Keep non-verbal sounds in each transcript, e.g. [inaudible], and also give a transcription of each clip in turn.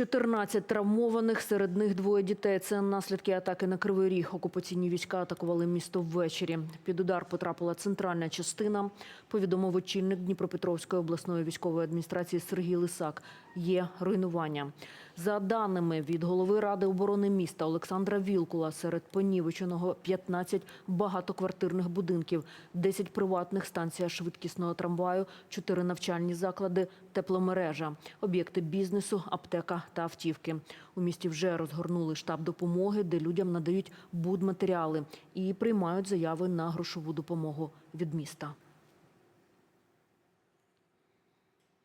14 травмованих, серед них двоє дітей. Це наслідки атаки на Кривий Ріг. Окупаційні війська атакували місто ввечері. Під удар потрапила центральна частина. Повідомив очільник Дніпропетровської обласної військової адміністрації Сергій Лисак. Є руйнування. За даними від голови ради оборони міста Олександра Вілкула, серед понівеченого 15 багатоквартирних будинків, 10 приватних станція швидкісного трамваю, 4 навчальні заклади, тепломережа, об'єкти бізнесу, аптека та автівки. У місті вже розгорнули штаб допомоги, де людям надають будматеріали і приймають заяви на грошову допомогу від міста.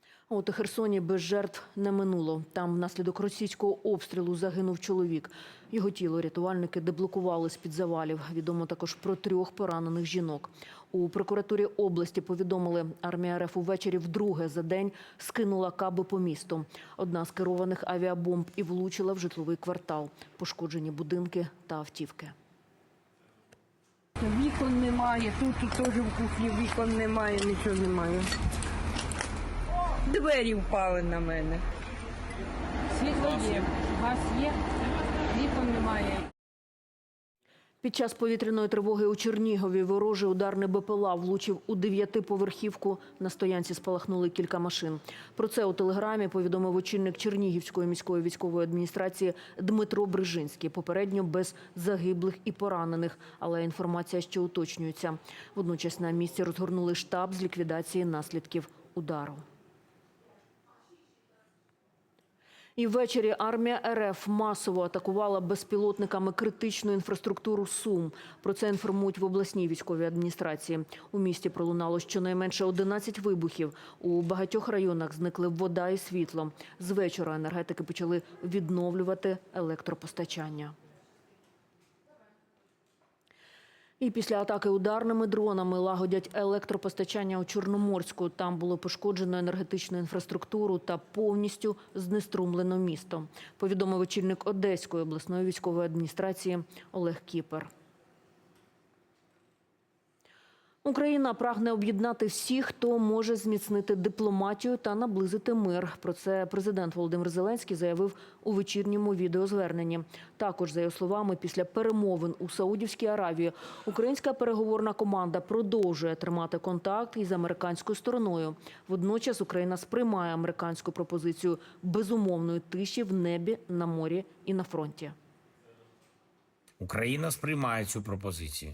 А От у Херсоні без жертв не минуло. Там внаслідок російського обстрілу загинув чоловік. Його тіло рятувальники деблокували з-під завалів. Відомо також про трьох поранених жінок. У прокуратурі області повідомили, армія РФ увечері вдруге за день скинула каби по місту. Одна з керованих авіабомб і влучила в житловий квартал. Пошкоджені будинки та автівки. Вікон немає, тут теж в кухні вікон немає, нічого немає. Двері впали на мене. Світло є, газ є, вікон немає. Під час повітряної тривоги у Чернігові ворожий ударний БПЛА влучив у дев'ятиповерхівку. На стоянці спалахнули кілька машин. Про це у телеграмі повідомив очільник Чернігівської міської військової адміністрації Дмитро Брижинський. Попередньо без загиблих і поранених, але інформація ще уточнюється. Водночас на місці розгорнули штаб з ліквідації наслідків удару. І ввечері армія РФ масово атакувала безпілотниками критичну інфраструктуру Сум. Про це інформують в обласній військовій адміністрації. У місті пролунало щонайменше 11 вибухів. У багатьох районах зникли вода і світло. З вечора енергетики почали відновлювати електропостачання. І після атаки ударними дронами лагодять електропостачання у Чорноморську. Там було пошкоджено енергетичну інфраструктуру та повністю знеструмлено місто. Повідомив очільник Одеської обласної військової адміністрації Олег Кіпер. Україна прагне об'єднати всіх, хто може зміцнити дипломатію та наблизити мир. Про це президент Володимир Зеленський заявив у вечірньому відеозверненні. Також, за його словами, після перемовин у Саудівській Аравії українська переговорна команда продовжує тримати контакт із американською стороною. Водночас Україна сприймає американську пропозицію безумовної тиші в небі, на морі і на фронті. Україна сприймає цю пропозицію.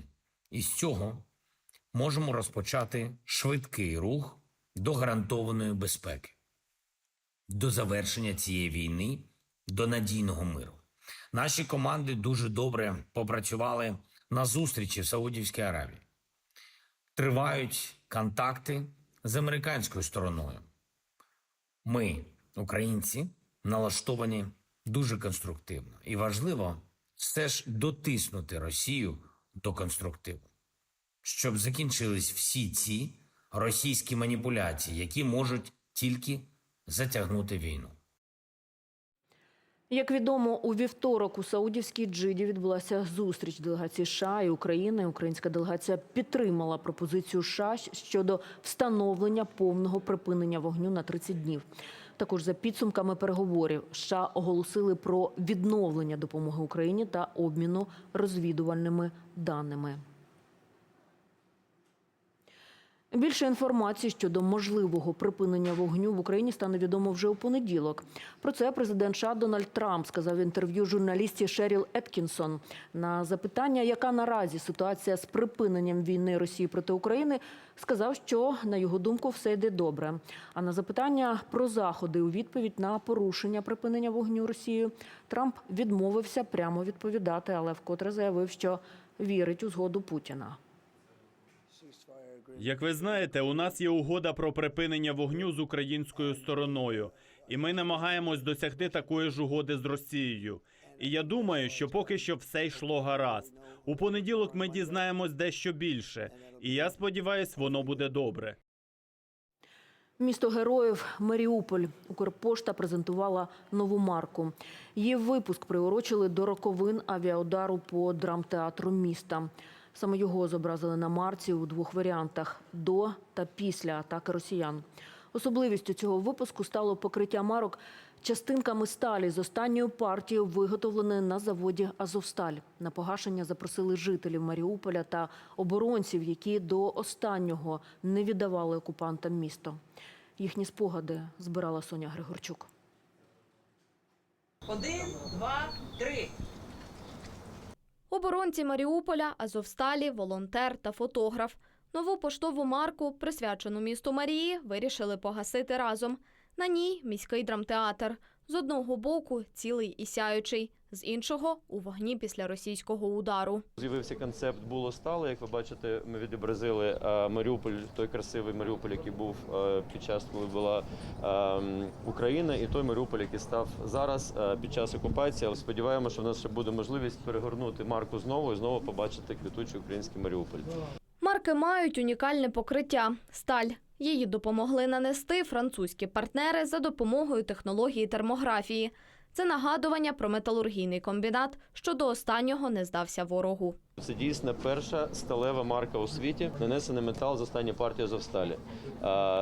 І з цього можемо розпочати швидкий рух до гарантованої безпеки, до завершення цієї війни, до надійного миру. Наші команди дуже добре попрацювали на зустрічі в Саудівській Аравії. Тривають контакти з американською стороною. Ми, українці, налаштовані дуже конструктивно. І важливо все ж дотиснути Росію до конструктиву, щоб закінчились всі ці російські маніпуляції, які можуть тільки затягнути війну. Як відомо, у вівторок у Саудівській Джиді відбулася зустріч делегації США і України. Українська делегація підтримала пропозицію США щодо встановлення повного припинення вогню на 30 днів. Також за підсумками переговорів США оголосили про відновлення допомоги Україні та обміну розвідувальними даними. Більше інформації щодо можливого припинення вогню в Україні стане відомо вже у понеділок. Про це президент США Дональд Трамп сказав в інтерв'ю журналісті Шеріл Еткінсон. На запитання, яка наразі ситуація з припиненням війни Росії проти України, сказав, що на його думку все йде добре. А на запитання про заходи у відповідь на порушення припинення вогню Росією Трамп відмовився прямо відповідати, але вкотре заявив, що вірить у згоду Путіна. Як ви знаєте, у нас є угода про припинення вогню з українською стороною, і ми намагаємось досягти такої ж угоди з Росією. І я думаю, що поки що все йшло гаразд. У понеділок ми дізнаємось дещо більше, і я сподіваюся, воно буде добре. Місто героїв Маріуполь. Укрпошта презентувала нову марку. Її випуск приурочили до роковин авіаудару по драмтеатру міста. Саме його зобразили на марці у двох варіантах до та після атаки росіян. Особливістю цього випуску стало покриття марок частинками сталі з останньою партією, виготовленої на заводі Азовсталь. На погашення запросили жителів Маріуполя та оборонців, які до останнього не віддавали окупантам місто. Їхні спогади збирала Соня Григорчук. Один, два, три. Оборонці Маріуполя, Азовсталі, волонтер та фотограф. Нову поштову марку, присвячену місту Марії, вирішили погасити разом. На ній міський драмтеатр. З одного боку цілий і сяючий, з іншого у вогні після російського удару. З'явився концепт було стало. Як ви бачите, ми відобразили е, Маріуполь, той красивий Маріуполь, який був е, під час, коли була е, Україна, і той Маріуполь, який став зараз е, під час окупації. Але сподіваємося, що в нас ще буде можливість перегорнути марку знову і знову побачити квітучий український Маріуполь. Марки мають унікальне покриття сталь. Її допомогли нанести французькі партнери за допомогою технології термографії. Це нагадування про металургійний комбінат, що до останнього не здався ворогу. Це дійсно перша сталева марка у світі, нанесений метал з останньої партії Азовсталі.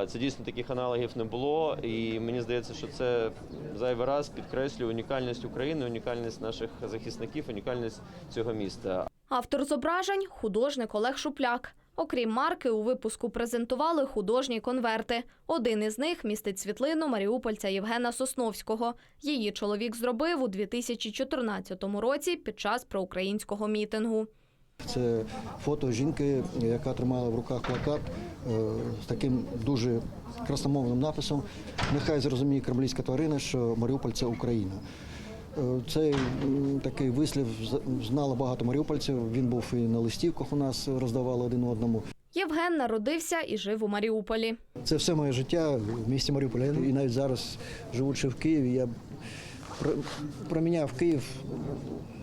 Це дійсно таких аналогів не було, і мені здається, що це зайвий раз підкреслює унікальність України, унікальність наших захисників, унікальність цього міста. Автор зображень художник Олег Шупляк. Окрім марки, у випуску презентували художні конверти. Один із них містить світлину маріупольця Євгена Сосновського. Її чоловік зробив у 2014 році під час проукраїнського мітингу. Це фото жінки, яка тримала в руках плакат е, з таким дуже красномовним написом Нехай зрозуміє кремлівська тварина, що Маріуполь це Україна. Е, Цей такий вислів знало багато маріупольців. Він був і на листівках у нас роздавали один одному. Євген народився і жив у Маріуполі. Це все моє життя в місті Маріуполя. І навіть зараз, живучи в Києві, я проміняв Київ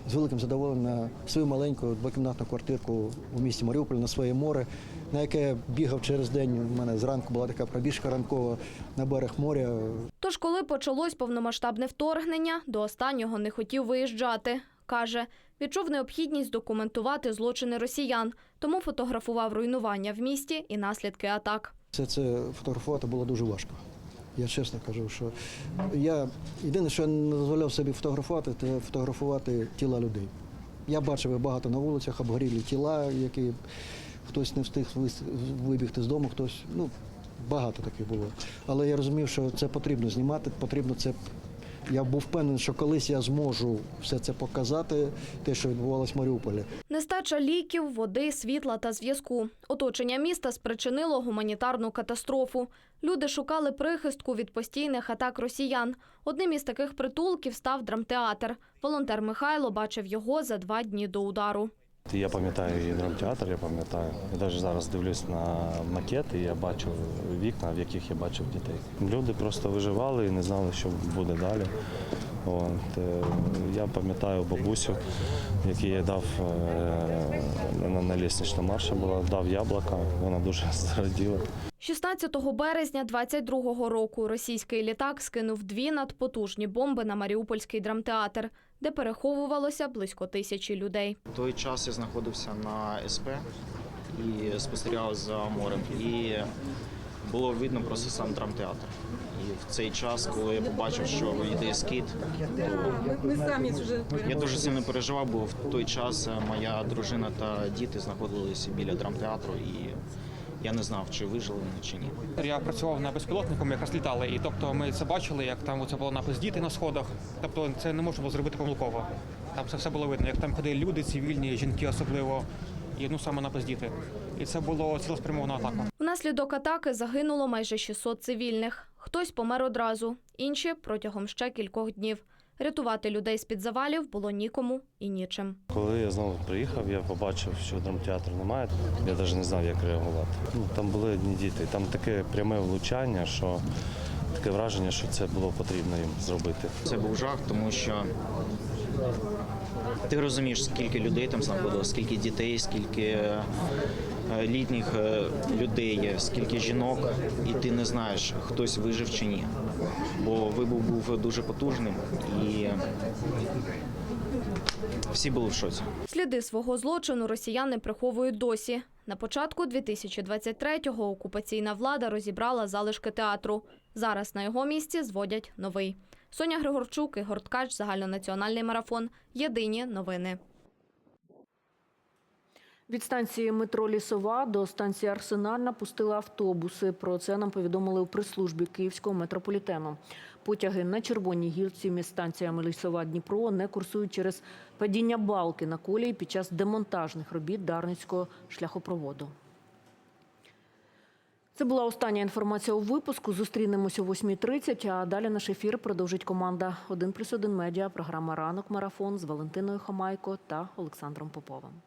з великим задоволенням на свою маленьку двокімнатну квартирку у місті Маріуполь на своє море, на яке я бігав через день. У мене зранку була така пробіжка ранкова на берег моря. Тож, коли почалось повномасштабне вторгнення, до останнього не хотів виїжджати. Каже, відчув необхідність документувати злочини росіян, тому фотографував руйнування в місті і наслідки атак. Все це фотографувати було дуже важко. Я чесно кажу, що я єдине, що я не дозволяв собі фотографувати, це фотографувати тіла людей. Я бачив багато на вулицях, обгорілі тіла, які хтось не встиг вибігти з дому, хтось, ну, багато таких було. Але я розумів, що це потрібно знімати, потрібно це. Я був впевнений, що колись я зможу все це показати, те, що відбувалося в Маріуполі. Нестача ліків, води, світла та зв'язку. Оточення міста спричинило гуманітарну катастрофу. Люди шукали прихистку від постійних атак росіян. Одним із таких притулків став драмтеатр. Волонтер Михайло бачив його за два дні до удару. Я пам'ятаю і драмтеатр, я пам'ятаю. Я навіть зараз дивлюсь на макети, я бачу вікна, в яких я бачив дітей. Люди просто виживали і не знали, що буде далі. От, е, я пам'ятаю бабусю, якій я дав е, на, на лісничному марші була, дав яблука, вона дуже [laughs] зраділа. 16 березня 22-го року російський літак скинув дві надпотужні бомби на Маріупольський драмтеатр, де переховувалося близько тисячі людей. В той час я знаходився на СП і спостерігав за морем. І було видно просто сам драмтеатр. І в цей час, коли я побачив, що йде скид, то я дуже сильно переживав, бо в той час моя дружина та діти знаходилися біля драмтеатру, і я не знав, чи вижили вони чи ні. Я працював на безпілотнику, ми якраз літали, і тобто ми це бачили, як там це було напис діти на сходах. Тобто це не можна було зробити помилково. Там це все було видно, як там ходили люди, цивільні, жінки особливо, і ну саме напис діти. І це було цілеспрямована атака. Внаслідок атаки загинуло майже 600 цивільних. Хтось помер одразу, інші протягом ще кількох днів. Рятувати людей з-під завалів було нікому і нічим. Коли я знову приїхав, я побачив, що драмтеатру немає. Я навіть не знав, як реагувати. Ну, там були одні діти. Там таке пряме влучання, що таке враження, що це було потрібно їм зробити. Це був жах, тому що ти розумієш, скільки людей там знаходилось, скільки дітей, скільки е, літніх е, людей є, скільки жінок, і ти не знаєш, хтось вижив чи ні. Бо вибух був дуже потужним і всі були в шоці. Сліди свого злочину росіяни приховують досі. На початку 2023-го окупаційна влада розібрала залишки театру. Зараз на його місці зводять новий. Соня Григорчук, Ігор Ткач, загальнонаціональний марафон. Єдині новини. Від станції метро Лісова до станції Арсенальна пустили автобуси. Про це нам повідомили у прес-службі Київського метрополітену. Потяги на червоній гілці між станціями Лісова Дніпро не курсують через падіння балки на колії під час демонтажних робіт Дарницького шляхопроводу. Це була остання інформація у випуску. Зустрінемося о 8.30, а далі наш ефір продовжить команда «1 плюс 1 медіа, програма «Ранок Марафон» з Валентиною Хамайко та Олександром Поповим.